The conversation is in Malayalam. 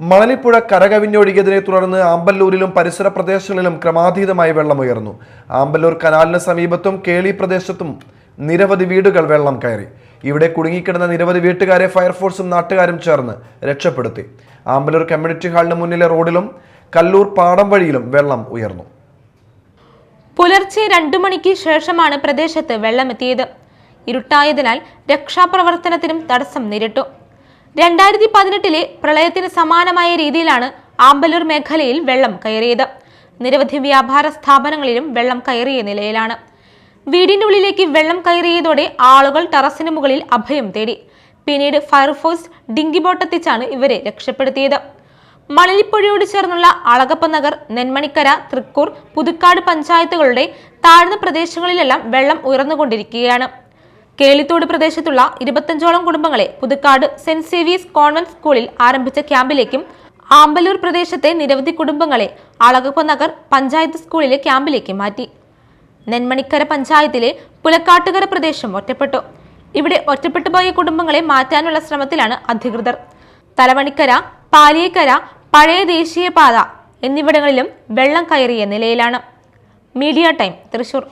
മണലിപ്പുഴ കരകവിഞ്ഞൊഴുകിയതിനെ തുടർന്ന് ആമ്പല്ലൂരിലും പരിസര പ്രദേശങ്ങളിലും ക്രമാതീതമായി വെള്ളമുയർന്നു. ആമ്പല്ലൂർ കനാലിന് സമീപത്തും കേളി പ്രദേശത്തും നിരവധി വീടുകൾ വെള്ളം കയറി. ഇവിടെ കുടുങ്ങിക്കിടന്ന നിരവധി വീട്ടുകാരെ ഫയർഫോഴ്സും നാട്ടുകാരും ചേർന്ന് രക്ഷപ്പെടുത്തി. ആമ്പല്ലൂർ കമ്മ്യൂണിറ്റി ഹാളിന് മുന്നിലെ റോഡിലും കല്ലൂർ പാടം വഴിയിലും വെള്ളം ഉയർന്നു. പുലർച്ചെ രണ്ടു മണിക്ക് ശേഷമാണ് പ്രദേശത്ത് വെള്ളമെത്തിയത്. ഇരുട്ടായതിനാൽ രക്ഷാപ്രവർത്തനത്തിനും തടസ്സം നേരിട്ടു. രണ്ടായിരത്തി പതിനെട്ടിലെ പ്രളയത്തിന് സമാനമായ രീതിയിലാണ് ആമ്പലൂർ മേഖലയിൽ വെള്ളം കയറിയത്. നിരവധി വ്യാപാര സ്ഥാപനങ്ങളിലും വെള്ളം കയറിയ നിലയിലാണ്. വീടിന്റെ ഉള്ളിലേക്ക് വെള്ളം കയറിയതോടെ ആളുകൾ ടെറസിന് മുകളിൽ അഭയം തേടി. പിന്നീട് ഫയർഫോഴ്സ് ഡിങ്കി ബോട്ടെത്തിച്ചാണ് ഇവരെ രക്ഷപ്പെടുത്തിയത്. മണലിപ്പുഴയോട് ചേർന്നുള്ള അളകപ്പ നഗർ നെന്മണിക്കര തൃക്കൂർ പുതുക്കാട് പഞ്ചായത്തുകളുടെ താഴ്ന്ന പ്രദേശങ്ങളിലെല്ലാം വെള്ളം ഉയർന്നുകൊണ്ടിരിക്കുകയാണ്. കേളിത്തോട് പ്രദേശത്തുള്ള ഇരുപത്തഞ്ചോളം കുടുംബങ്ങളെ പുതുക്കാട് സെന്റ് സേവിയസ് കോൺവെന്റ് സ്കൂളിൽ ആരംഭിച്ച ക്യാമ്പിലേക്കും ആമ്പലൂർ പ്രദേശത്തെ നിരവധി കുടുംബങ്ങളെ അളകപ്പ നഗർ പഞ്ചായത്ത് സ്കൂളിലെ ക്യാമ്പിലേക്ക് മാറ്റി. നെന്മണിക്കര പഞ്ചായത്തിലെ പുലക്കാട്ടുകര പ്രദേശം ഒറ്റപ്പെട്ടു. ഇവിടെ ഒറ്റപ്പെട്ടു പോയ കുടുംബങ്ങളെ മാറ്റാനുള്ള ശ്രമത്തിലാണ് അധികൃതർ. തലവണിക്കര പാലിയേക്കര പഴയ ദേശീയപാത എന്നിവിടങ്ങളിലും വെള്ളം കയറിയ നിലയിലാണ്. Media time Thrissur.